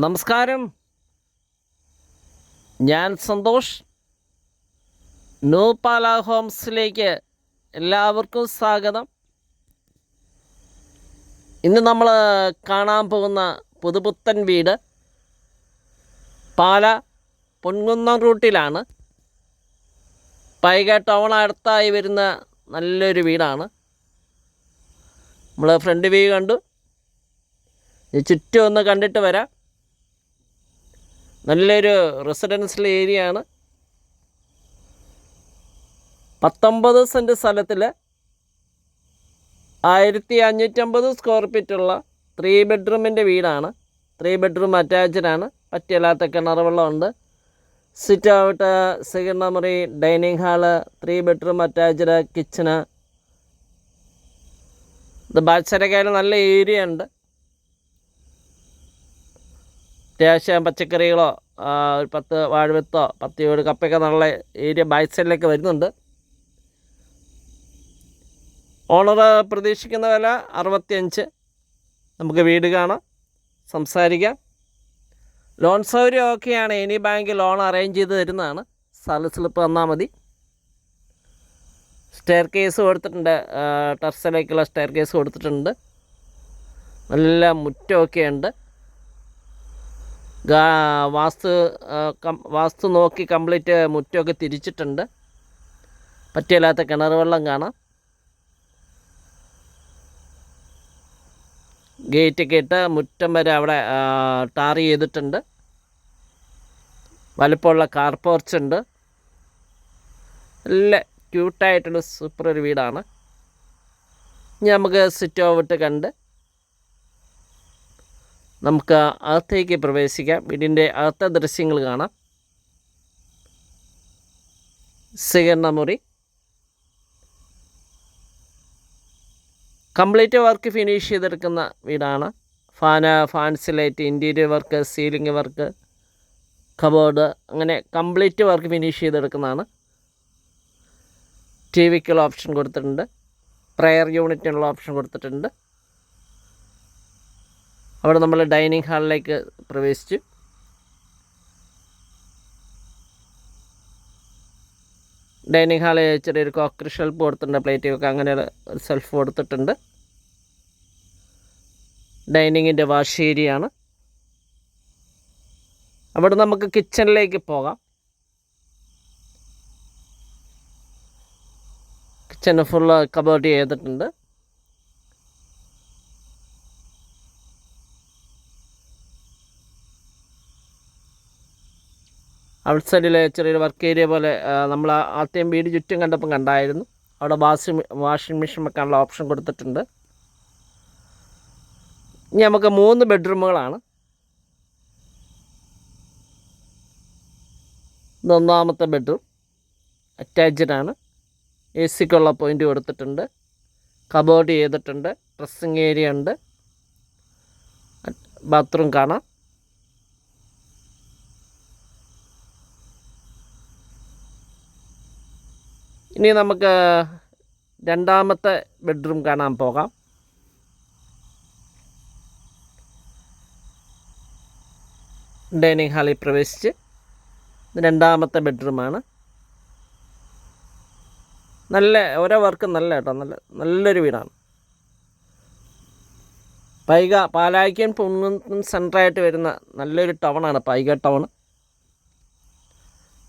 നമസ്കാരം. ഞാൻ സന്തോഷ്. ന്യൂ പാല ഹോംസിലേക്ക് എല്ലാവർക്കും സ്വാഗതം. ഇന്ന് നമ്മൾ കാണാൻ പോകുന്ന പുതുപുത്തൻ വീട് പാല പൊൻകുന്നം റൂട്ടിലാണ്. പൈക ടൗൺ അടുത്തായി വരുന്ന നല്ലൊരു വീടാണ്. നമ്മൾ ഫ്രണ്ട് വ്യൂ കണ്ടു. ചുറ്റും ഒന്ന് കണ്ടിട്ട് വരാം. നല്ലൊരു റെസിഡൻഷ്യൽ ഏരിയ ആണ്. പത്തൊമ്പത് സെന്റ് സ്ഥലത്തിൽ ആയിരത്തി അഞ്ഞൂറ്റമ്പത് സ്ക്വയർ ഫീറ്റുള്ള ത്രീ ബെഡ്റൂമിന്റെ വീടാണ്. ത്രീ ബെഡ്റൂം അറ്റാച്ച്ഡാണ് പറ്റിയല്ലാത്ത കിണർ വെള്ളമുണ്ട് sit out second memory dining hall three bedroom attached kitchen ഇത് ബാച്ചരക്കായാലും നല്ല ഏരിയ ഉണ്ട്. അത്യാവശ്യം പച്ചക്കറികളോ ഒരു പത്ത് വാഴവിത്തോ പത്ത് ഏഴ് കപ്പയൊക്കെ നല്ല ഏരിയ ബാക്ക് സൈഡിലേക്ക് വരുന്നുണ്ട്. ഓണർ പ്രതീക്ഷിക്കുന്ന വില അറുപത്തിയഞ്ച്. നമുക്ക് വീട് കാണാം സംസാരിക്കാം. ലോൺ സൗകര്യം ഓക്കെയാണ് എനി ബാങ്ക് ലോൺ അറേഞ്ച് ചെയ്ത് തരുന്നതാണ്. സ്ഥല സ്ലിപ്പ് തന്നാൽ മതി. സ്റ്റെയർ കേസ് കൊടുത്തിട്ടുണ്ട് ടെറസിലേക്കുള്ള സ്റ്റെയർ കേസ് കൊടുത്തിട്ടുണ്ട്. നല്ല മുറ്റമൊക്കെ ഉണ്ട്. വാസ്തു വാസ്തു നോക്കി കംപ്ലീറ്റ് മുറ്റമൊക്കെ തിരിച്ചിട്ടുണ്ട്. പറ്റിയല്ലാത്ത കിണർ വെള്ളം കാണാം. ഗേറ്റൊക്കെ ഇട്ട് മുറ്റം വരെ അവിടെ ടാർ ചെയ്തിട്ടുണ്ട്. വലുപ്പമുള്ള കാർ ഉണ്ട്. നല്ല ക്യൂട്ടായിട്ടുള്ള സൂപ്പർ ഒരു വീടാണ്. ഇനി നമുക്ക് സിറ്റ് ഓവിട്ട് കണ്ട് നമുക്ക് അകത്തേക്ക് പ്രവേശിക്കാം. വീടിന്റെ അകത്തെ ദൃശ്യങ്ങൾ കാണാം. സ്വീകരണ മുറി കംപ്ലീറ്റ് വർക്ക് ഫിനിഷ് ചെയ്തെടുക്കുന്ന വീടാണ്. Fan fans light interior work ceiling work cupboard അങ്ങനെ കംപ്ലീറ്റ് വർക്ക് ഫിനിഷ് ചെയ്തെടുക്കുന്നതാണ്. ടി വിക്കുള്ള ഓപ്ഷൻ കൊടുത്തിട്ടുണ്ട്. പ്രയർ യൂണിറ്റിനുള്ള ഓപ്ഷൻ കൊടുത്തിട്ടുണ്ട്. അവിടെ നമ്മൾ ഡൈനിങ് ഹാളിലേക്ക് പ്രവേശിച്ച്. ഡൈനിങ് ഹാളിൽ ചെറിയൊരു കോക്കറി ഷെൽഫ് കൊടുത്തിട്ടുണ്ട് പ്ലേറ്റൊക്കെ അങ്ങനെ ഒരു സെൽഫ് കൊടുത്തിട്ടുണ്ട്. ഡൈനിങ്ങിന്റെ വാഷ് ഏരിയ ആണ് അവിടെ നമുക്ക് കിച്ചണിലേക്ക് പോകാം. കിച്ചണ് ഫുള്ള് കബോർഡ് ചെയ്തിട്ടുണ്ട്. ഔട്ട് സൈഡിൽ ചെറിയൊരു വർക്ക് ഏരിയ പോലെ നമ്മൾ ആദ്യം വീട് ചുറ്റും കണ്ടപ്പം കണ്ടായിരുന്നു. അവിടെ വാഷിംഗ് വാഷിംഗ് മെഷീൻ വെക്കാനുള്ള ഓപ്ഷൻ കൊടുത്തിട്ടുണ്ട്. ഇനി നമുക്ക് മൂന്ന് ബെഡ്റൂമുകളാണ് ഇതൊന്നാമത്തെ ബെഡ്റൂം അറ്റാച്ച്ഡ് ആണ്. എ സിക്കുള്ള പോയിന്റ് കൊടുത്തിട്ടുണ്ട്. കബോർഡ് ചെയ്തിട്ടുണ്ട്. ഡ്രസ്സിങ് ഏരിയ ഉണ്ട്. ബാത്റൂം കാണാം. ഇനി നമുക്ക് രണ്ടാമത്തെ ബെഡ്റൂം കാണാൻ പോകാം. ഡൈനിങ് ഹാളിൽ പ്രവേശിച്ച് രണ്ടാമത്തെ ബെഡ്റൂമാണ് നല്ല ഓരോ വർക്കും നല്ല കേട്ടോ നല്ല നല്ലൊരു വീടാണ്. പൈക പാലായ്ക്കൻ പൊങ്ങും സെന്ററായിട്ട് വരുന്ന നല്ലൊരു ടൗണാണ് പൈക ടൗൺ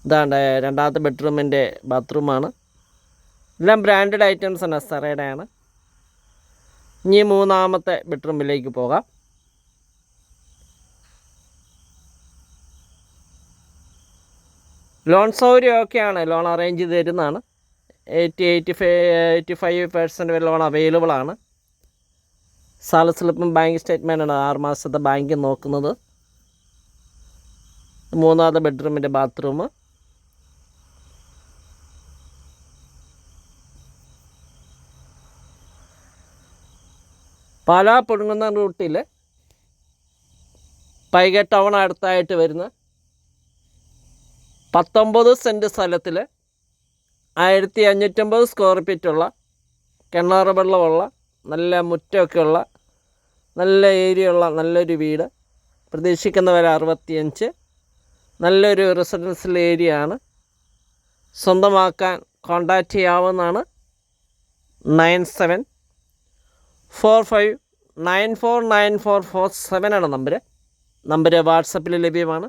ഇതാണ്ട് രണ്ടാമത്തെ ബെഡ്റൂമിന്റെ ബാത്റൂമാണ് എല്ലാം ബ്രാൻഡഡ് ഐറ്റംസ് ആണ് സറയുടെ ആണ് ഇനി മൂന്നാമത്തെ ബെഡ്റൂമിലേക്ക് പോകാം. ലോൺ സൗകര്യം ഒക്കെയാണ് ലോൺ അറേഞ്ച് ചെയ്ത് തരുന്നതാണ്. Eighty eighty five eighty five percent വരെ ലോൺ അവൈലബിൾ ആണ്. സാല സ്ലിപ്പും ബാങ്ക് സ്റ്റേറ്റ്മെന്റാണ് ആറ് മാസത്തെ ബാങ്ക് നോക്കുന്നത്. മൂന്നാമത്തെ ബെഡ്റൂമിന്റെ ബാത്റൂം പാലാ പൊടുങ്ങുന്ന റൂട്ടിൽ പൈക ടൗൺ അടുത്തായിട്ട് വരുന്ന പത്തൊമ്പത് സെന്റ് സ്ഥലത്തിൽ ആയിരത്തി അഞ്ഞൂറ്റമ്പത് സ്ക്വയർ ഫീറ്റുള്ള കിണർ വെള്ളമുള്ള നല്ല മുറ്റമൊക്കെ ഉള്ള നല്ല ഏരിയ ഉള്ള നല്ലൊരു വീട്. പ്രതീക്ഷിക്കുന്ന വില അറുപത്തിയഞ്ച്. നല്ലൊരു റെസിഡൻഷ്യൽ ഏരിയ ആണ്. സ്വന്തമാക്കാൻ കോണ്ടാക്റ്റ് ചെയ്യാവുന്നതാണ് nine seven four five nine four nine four four seven ആണ് നമ്പർ നമ്പർ വാട്സപ്പിൽ ലഭ്യമാണ്.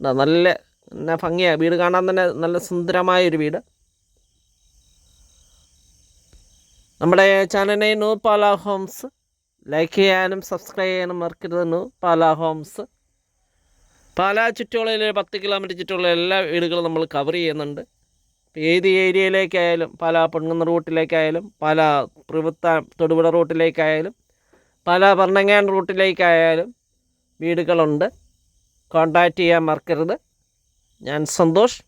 നല്ല എന്നാ ഭംഗിയാണ് വീട് കാണാൻ തന്നെ നല്ല സുന്ദരമായ ഒരു വീട്. നമ്മുടെ ചാനലിനെ നൂ പാല ഹോംസ് ലൈക്ക് ചെയ്യാനും സബ്സ്ക്രൈബ് ചെയ്യാനും മറക്കരുത്. നൂ പാല ഹോംസ്. പാലാ ചുറ്റോളയിൽ പത്ത് കിലോമീറ്റർ ചുറ്റുള്ള എല്ലാ വീടുകളും നമ്മൾ കവർ ചെയ്യുന്നുണ്ട്. ഏത് ഏരിയയിലേക്കായാലും പല പൊണ്ണുന്ന റൂട്ടിലേക്കായാലും പല പ്രവൃത്ത തൊടുപുഴ റൂട്ടിലേക്കായാലും പല ഭരണങ്ങാൻ റൂട്ടിലേക്കായാലും വീടുകളുണ്ട്. കോണ്ടാക്റ്റ് ചെയ്യാൻ മറക്കരുത്. ഞാൻ സന്തോഷ്.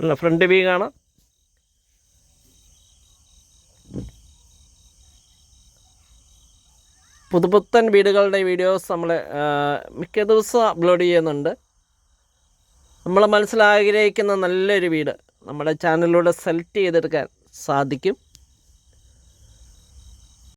നല്ല ഫ്രണ്ട് വ്യൂ കാണാം. പുതുപുത്തൻ വീടുകളുടെ വീഡിയോസ് നമ്മൾ മിക്ക ദിവസവും അപ്ലോഡ് ചെയ്യുന്നുണ്ട്. നമ്മൾ മനസ്സിലാഗ്രഹിക്കുന്ന നല്ലൊരു വീട് നമ്മുടെ ചാനലിലൂടെ സെലക്ട് ചെയ്തെടുക്കാൻ സാധിക്കും.